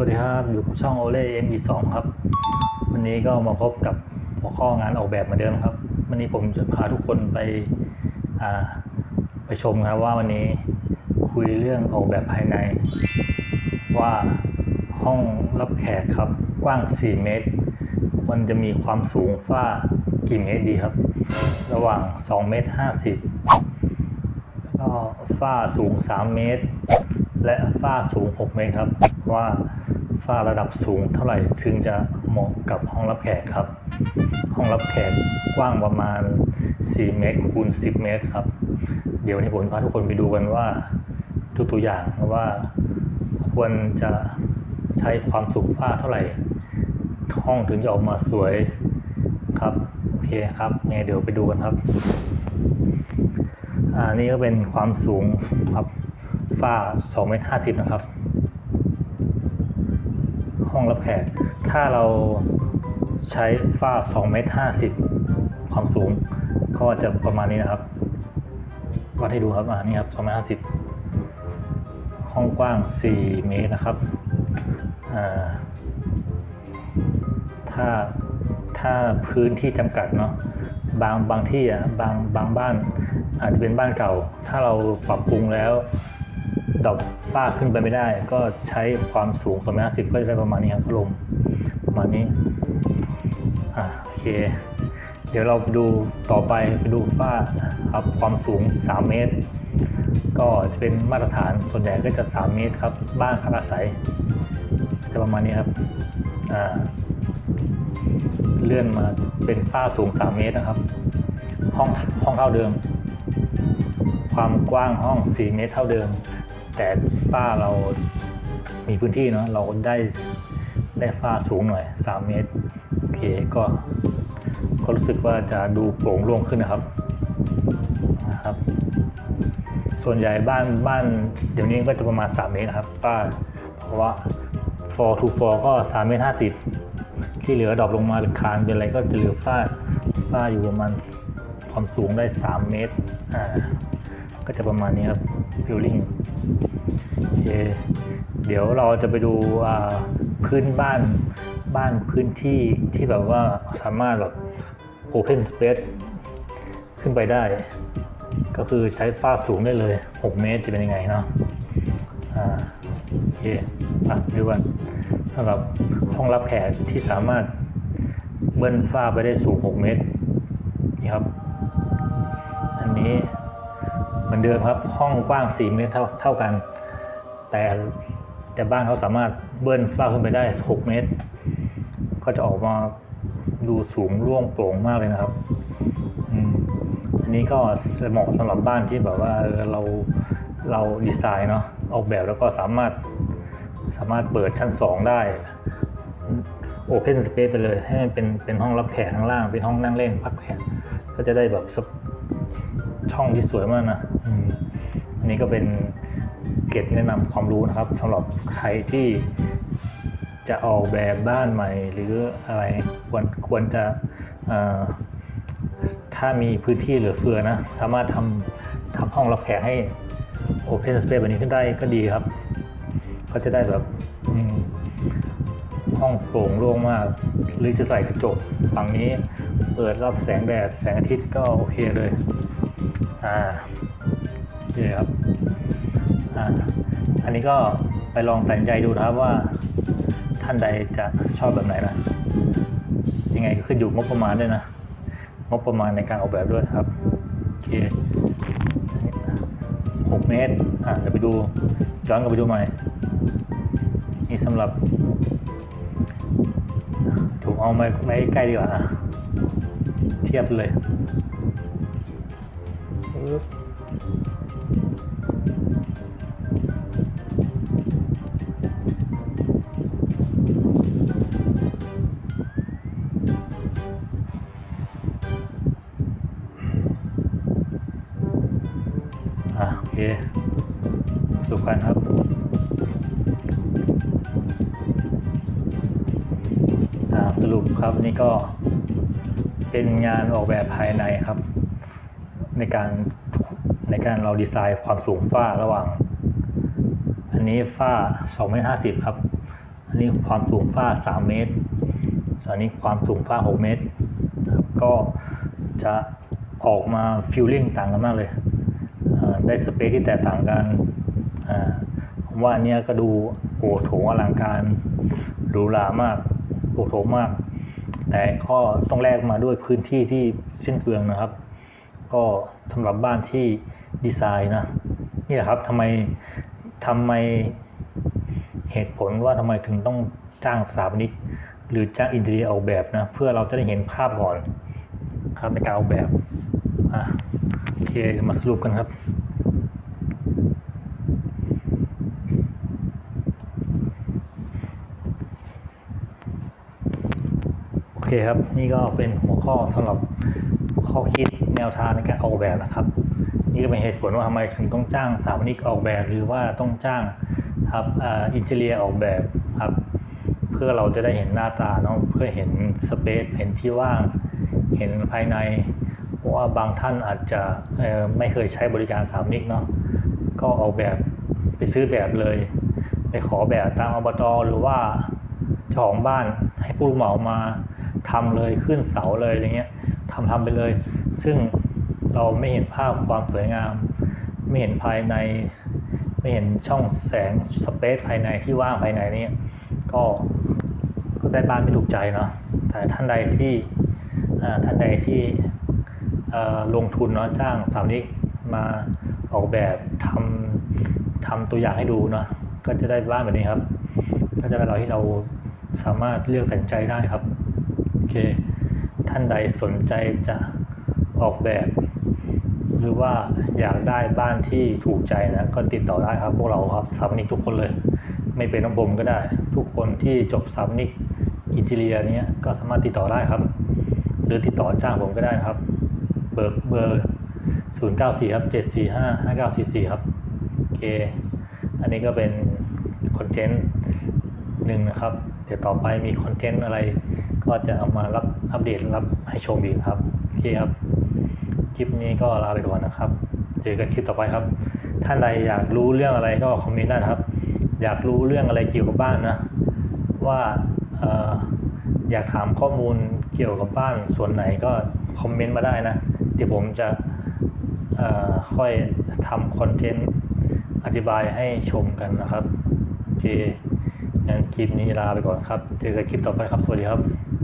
วัสดีครับ อยู่กับช่องโอเล่ ME2 ครับ วันนี้ก็มาพบกับหัวข้องานออกแบบเหมือนเดิมครับ วันนี้ผมจะพาทุกคนไปไปชมครับว่าวันนี้คุยเรื่องออกแบบภายใน ว่าห้องรับแขกครับ กว้าง 4 เมตร มันจะมีความสูงฝ้ากี่เมตรดีครับ ระหว่าง 2 เมตร 50แล้วก็ฝ้าสูง 3 เมตรและฝ้าสูง 6 เมตรครับ ว่า ฝ้าระดับสูงเท่าไหร่ถึงจะเหมาะกับห้องรับแขกครับ ห้องรับแขกกว้างประมาณ 4 เมตรคูณ 10 เมตรครับ เดี๋ยววันนี้ผมพาทุกคนไปดูกันว่าดูตัวอย่างว่าควรจะใช้ความสูงฝ้าเท่าไหร่ ห้องถึงจะออกมาสวยครับโอเคครับเนี่ยเดี๋ยวไปดูกันครับอ่านี่ก็เป็นความสูงครับฝ้า2เมตร50 นะครับ ห้องรับแขก ถ้าเราใช้ฝ้า2เมตร50 ความสูง ก็จะประมาณนี้นะครับ วัดให้ดูครับอ่านี่ครับ2เมตร50 ห้องกว้าง 4 เมตรนะครับอ่าถ้าถ้าพื้นที่จำกัดเนาะบางบางที่อะบางบางบ้านอาจจะเป็นบ้านเก่า ถ้าเราปรับปรุงแล้ว ดอกฝ้าขึ้นไปไม่ได้ ก็ใช้ความสูง 250 ก็จะได้ประมาณนี้ครับพัดลมประมาณนี้อ่าโอเค เดี๋ยวเราไปดูต่อไปไปดูฝ้าครับความสูง 3 เมตร ก็จะเป็นมาตรฐานส่วนใหญ่ก็จะ 3 เมตรครับ บ้านพักอาศัย จะประมาณนี้ครับอ่าเลื่อนมาเป็นฝ้าสูง 3 เมตรนะครับ ห้องห้องเท่าเดิม ความกว้างห้อง 4 เมตรเท่าเดิม แต่ฝ้าเรามีพื้นที่เนาะเราได้ได้ฝ้าสูงหน่อย 3 เมตรโอเคก็ก็รู้สึกว่าจะดูโปร่งโล่งขึ้นนะครับนะครับ ส่วนใหญ่บ้านบ้านเดี๋ยวนี้ก็จะประมาณ 3 เมตรครับฝ้าเพราะว่า4 to 4ก็ 3 เมตร 50 ที่เหลือดรอปลงมาเป็นคานเป็นอะไรก็จะเหลือฝ้าฝ้าอยู่ประมาณความสูงได้ 3 เมตรอ่าก็จะประมาณนี้ครับฟิลลิ่ง เคเดี๋ยวเราจะไปดูพื้นบ้านบ้านพื้นที่ที่แบบว่าสามารถแบบ Open Space ขึ้นไปได้ ก็คือใช้ฝ้าสูงได้เลย 6 เมตรจะเป็นยังไงเนาะอ่าโอเคอะดูกันสำหรับห้องรับแขกที่สามารถเบิ้ลฝ้าไปได้สูง 6 เมตรนี่ครับ อันนี้ เหมือนเดิมครับ ห้องกว้าง 4 เมตรเท่าเท่ากัน แต่แต่บ้านเขาสามารถเบิ้ลฝ้าขึ้นไปได้ 6 เมตร ก็จะออกมาดูสูงร่วงโปร่งมากเลยนะครับอันนี้ก็เหมาะสำหรับบ้านที่แบบว่าเราเราดีไซน์เนาะออกแบบแล้วก็สามารถสามารถเปิดชั้น 2 ได้โอเพนสเปซไปเลย ให้มันเป็นเป็นห้องรับแขกข้างล่าง เป็นห้องนั่งเล่นพักแขกก็จะได้แบบ ช่องที่สวยมากนะอันนี้ก็เป็นเกร็ดแนะนำความรู้นะครับสำหรับใครที่จะออกแบบบ้านใหม่ หรืออะไรควรควรจะถ้ามีพื้นที่เหลือเฟือนะ สามารถทำทำห้องรับแขกให้ Open Space แบบนี้ขึ้นได้ก็ดีครับ ก็จะได้แบบห้องโปร่งโล่งมาก หรือจะใส่กระจกฝั่งนี้ เปิดรับแสงแดดแสงอาทิตย์ก็โอเคเลย อ่าโอเคครับอ่าอันนี้ก็ไปลองตัดสินใจดูนะครับว่าท่านใดจะชอบแบบไหนนะยังไงก็ขึ้นอยู่งบประมาณด้วยนะงบประมาณในการออกแบบด้วยครับโอเคหกเมตรอะเดี๋ยวไปดูย้อนกลับไปดูใหม่นี่สำหรับผมเอาไม้ไม้ใกล้ดีกว่าอะเทียบเลย ปึ๊บอะโอเคสรุปกันครับอ่าสรุปครับนี่ก็เป็นงานออกแบบภายในครับ ในการในการเราดีไซน์ความสูงฝ้าระหว่าง อันนี้ฝ้า2เมตร50ครับ อันนี้ความสูงฝ้า 3 เมตรส่วนอันนี้ความสูงฝ้า 6 เมตรครับก็จะออกมาฟิลลิ่งต่างกันมากเลย ได้สเปซที่แตกต่างกันผมว่าอันนี้ก็ดูโอ้โถงอลังการหรูหรามากโอ้โถงมาก แต่ก็ต้องแลกมาด้วยพื้นที่ที่สิ้นเปลืองนะครับ ก็สำหรับบ้านที่ดีไซน์นะนี่แหละครับทำไมทำไมเหตุผลว่าทำไมถึงต้องจ้างสถาปนิกหรือจ้างอินเทอร์เนียออกแบบนะเพื่อเราจะได้เห็นภาพก่อนครับในการออกแบบอะโอเคมาสรุปกันครับ โอเคครับ นี่ก็เป็นหัวข้อสำหรับ ข้อคิดแนวทางในการออกแบบนะครับ นี่ก็เป็นเหตุผลว่าทำไมถึงต้องจ้างสถาปนิกออกแบบ หรือว่าต้องจ้างครับอินเทเรียออกแบบครับ เพื่อเราจะได้เห็นหน้าตาเนาะเพื่อเห็นสเปซเห็นที่ว่างเห็นภายในเพราะว่าบางท่านอาจจะไม่เคยใช้บริการสาปนิกเนาะก็ออกแบบไปซื้อแบบเลย ไปขอแบบตามอบตหรือว่าเจ้าของบ้านให้ผู้รับเหมามาทำเลยขึ้นเสาเลยอะไรเงี้ย ทำทำไปเลย ซึ่งเราไม่เห็นภาพความสวยงาม ไม่เห็นภายใน ไม่เห็นช่องแสงสเปซภายในที่ว่างภายในนี้ก็ก็ได้บ้านไม่ถูกใจเนาะแต่ท่านใดที่ท่านใดที่ลงทุนเนาะจ้างสาปนิกมาออกแบบทำทำตัวอย่างให้ดูเนาะก็จะได้บ้านแบบนี้ครับ ก็จะเป็นเราที่เราสามารถเลือกตัดใจได้ครับ โอเค ท่านใดสนใจจะออกแบบ หรือว่าอยากได้บ้านที่ถูกใจนะก็ติดต่อได้ครับ พวกเราครับสถาปนิกทุกคนเลย ไม่เป็นน้องผมก็ได้ ทุกคนที่จบสถาปนิกอินเทเรียเนี้ยก็สามารถติดต่อได้ครับ หรือติดต่อจ้างผมก็ได้นะครับ เบอร์เบอร์ศูนย์เก้าสี่ครับเจ็ดสี่ห้าห้าเก้าสี่สี่ครับโอเค อันนี้ก็เป็นคอนเทนต์หนึ่งนะครับ เดี๋ยวต่อไปมีคอนเทนต์อะไร ก็จะเอามารับอัปเดตรับให้ชมอีกครับโอเคครับคลิปนี้ก็ลาไปก่อนนะครับเจอกันคลิปต่อไปครับ ท่านใดอยากรู้เรื่องอะไรก็คอมเมนต์ได้ครับ อยากรู้เรื่องอะไรเกี่ยวกับบ้านนะ ว่าออยากถามข้อมูลเกี่ยวกับบ้านส่วนไหนก็คอมเมนต์มาได้นะเดี๋ยวผมจะค่อยทำคอนเทนต์อธิบายให้ชมกันนะครับโอเคงั้นคลิปนี้ลาไปก่อนครับ เจอกันคลิปต่อไปครับ สวัสดีครับ